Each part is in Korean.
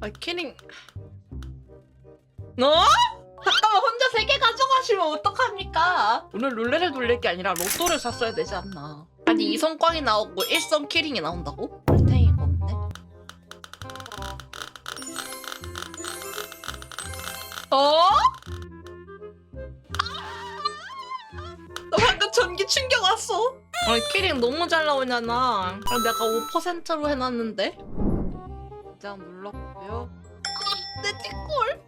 아 키링 너? 잠깐만 혼자 세 개 가져가시면 어떡합니까? 오늘 룰레를 돌릴 게 아니라 로또를 샀어야 되지 않나 아니 이성꽝이 나오고 일성 키링이 나온다고? 꿀탱이가 없네 어? 나 방금 전기 충격 왔어 아니 키링 너무 잘 나오잖아 아, 내가 5%로 해놨는데 자 눌렀고요 내 뒷골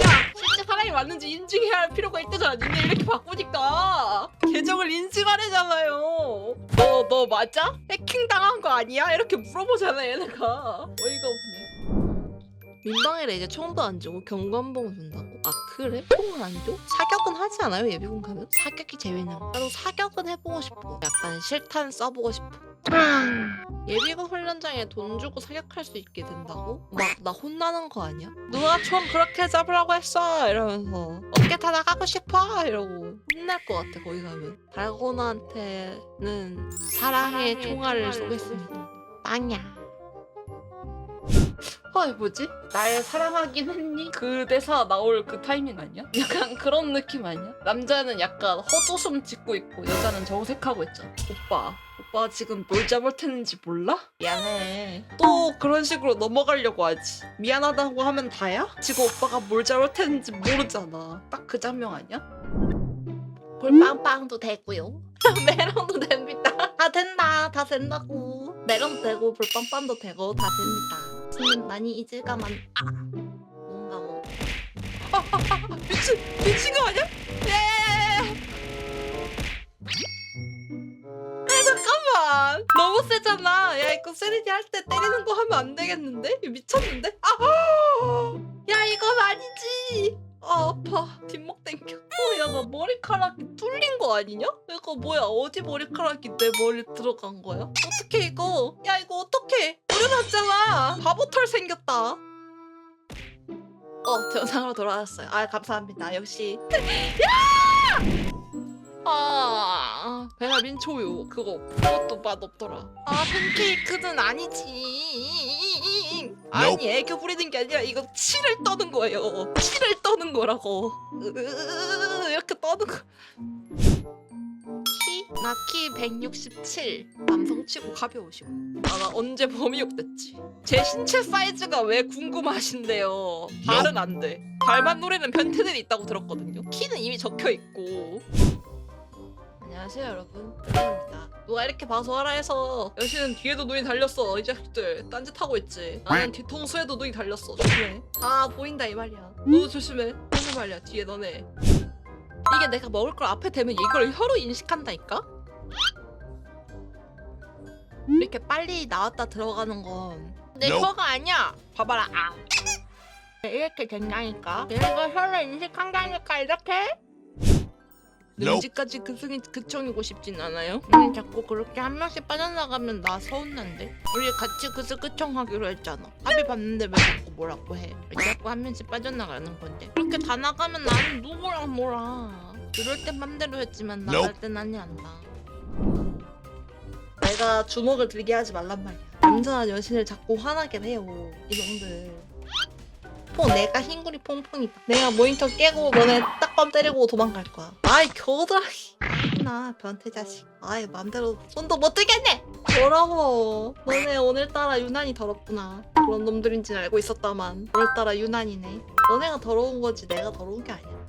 야 실제 사람이 맞는지 인증해야 할 필요가 있다잖아 니네 이렇게 바꾸니까 계정을 인증하래잖아요 너 너 맞아? 해킹 당한 거 아니야? 이렇게 물어보잖아 얘네가 어이가 없네 민방위를 이제 총도 안 주고 경관봉 준다고? 아 그래? 총은 안 줘? 사격은 하지 않아요 예비군 가면? 사격이 재밌는 거 나도 사격은 해보고 싶어 약간 실탄 써보고 싶어 예비군 훈련장에 돈 주고 사격할 수 있게 된다고? 막 나 혼나는 거 아니야? 누가 총 그렇게 잡으라고 했어! 이러면서 어깨 다 나가고 싶어! 이러고 혼날 것 같아 거기 가면. 달고나한테는 사랑의 총알을 쏘겠습니다. 빵야 어, 뭐지? 날 사랑하긴 했니? 그 대사 나올 그 타이밍 아니야? 약간 그런 느낌 아니야? 남자는 약간 헛웃음 짓고 있고 여자는 정색하고 있잖아. 오빠, 오빠 지금 뭘 잘못했는지 몰라? 미안해. 또 그런 식으로 넘어가려고 하지. 미안하다고 하면 다야? 지금 오빠가 뭘 잘못했는지 모르잖아. 딱 그 장면 아니야? 볼빵빵도 되고요. 메론도 됩니다. 다 된다. 다 된다고. 메론도 되고 볼빵빵도 되고 다 됩니다. 지금 많이 잊을까만 아 뭔가 뭐 아, 아, 아, 미친 미친 거 아니야? 예. 아 잠깐만 너무 세잖아. 야 이거 세리디 할 때 때리는 거 하면 안 되겠는데? 이거 미쳤는데? 아, 야 이건 아니지. 아 아파 뒷목 땡겨 어야 나 머리카락이 뚫린 거 아니냐? 이거 뭐야 어디 머리카락이 내 머리 들어간 거야? 어떡해 이거 야 이거 어떡해 우려났잖아. 바보털 생겼다. 어 정상으로 돌아왔어요. 아 감사합니다. 역시. 야! 아 배가 민초요. 그거 그것도 맛없더라. 아 팬케이크는 아니지. 아니 애교 부리는 게 아니라 이거 치를 떠는 거예요. 치를 떠는 거라고. 으으으으 이렇게 떠는 거. 키? 나키 167 남성치고 가벼우시고. 아나 언제 범이욕 됐지. 제 신체 사이즈가 왜 궁금하신데요. 발은 안돼. 발만 노리는 변태들이 있다고 들었거든요. 키는 이미 적혀있고. 안녕하세요 여러분. 여러분입니다. 누가 이렇게 봐서 하라 해서 여신은 뒤에도 눈이 달렸어 이 자식들. 딴짓 하고 있지. 나는 뒤통수에도 눈이 달렸어. 조심해. 아 보인다 이 말이야. 너도 조심해. 조심 말이야 뒤에 너네 이게 내가 먹을 걸 앞에 대면 이걸 혀로 인식한다니까? 이렇게 빨리 나왔다 들어가는 건 내 Nope. 혀가 아니야 봐봐라 아. 이렇게 된다니까 내가 혀로 인식한다니까 이렇게. 능지까지 그승이 그청이고 싶진 않아요. 음, 자꾸 그렇게 한 명씩 빠져나가면 나 서운한데. 우리 같이 그스 그청하기로 했잖아. 합의 봤는데 왜 자꾸 뭐라고 해? 왜 자꾸 한 명씩 빠져나가는 건데. 그렇게 다 나가면 나는 누구랑 놀아. 그럴 땐 맘대로 했지만 나갈. 땐 아니 안다. 내가 주먹을 들게 하지 말란 말이야. 남자나 여신을 자꾸 화나게 해요. 이놈들. 퐁 내가 흰구리 퐁퐁이다. 내가 모니터 깨고 너네 딱밤 때리고 도망갈 거야. 아이 겨드랑이. 나 변태 자식. 아이 맘대로 손도 못 들겠네. 더러워. 너네 오늘따라 유난히 더럽구나. 그런 놈들인지는 알고 있었다만 오늘따라 유난이네. 너네가 더러운 거지 내가 더러운 게 아니야.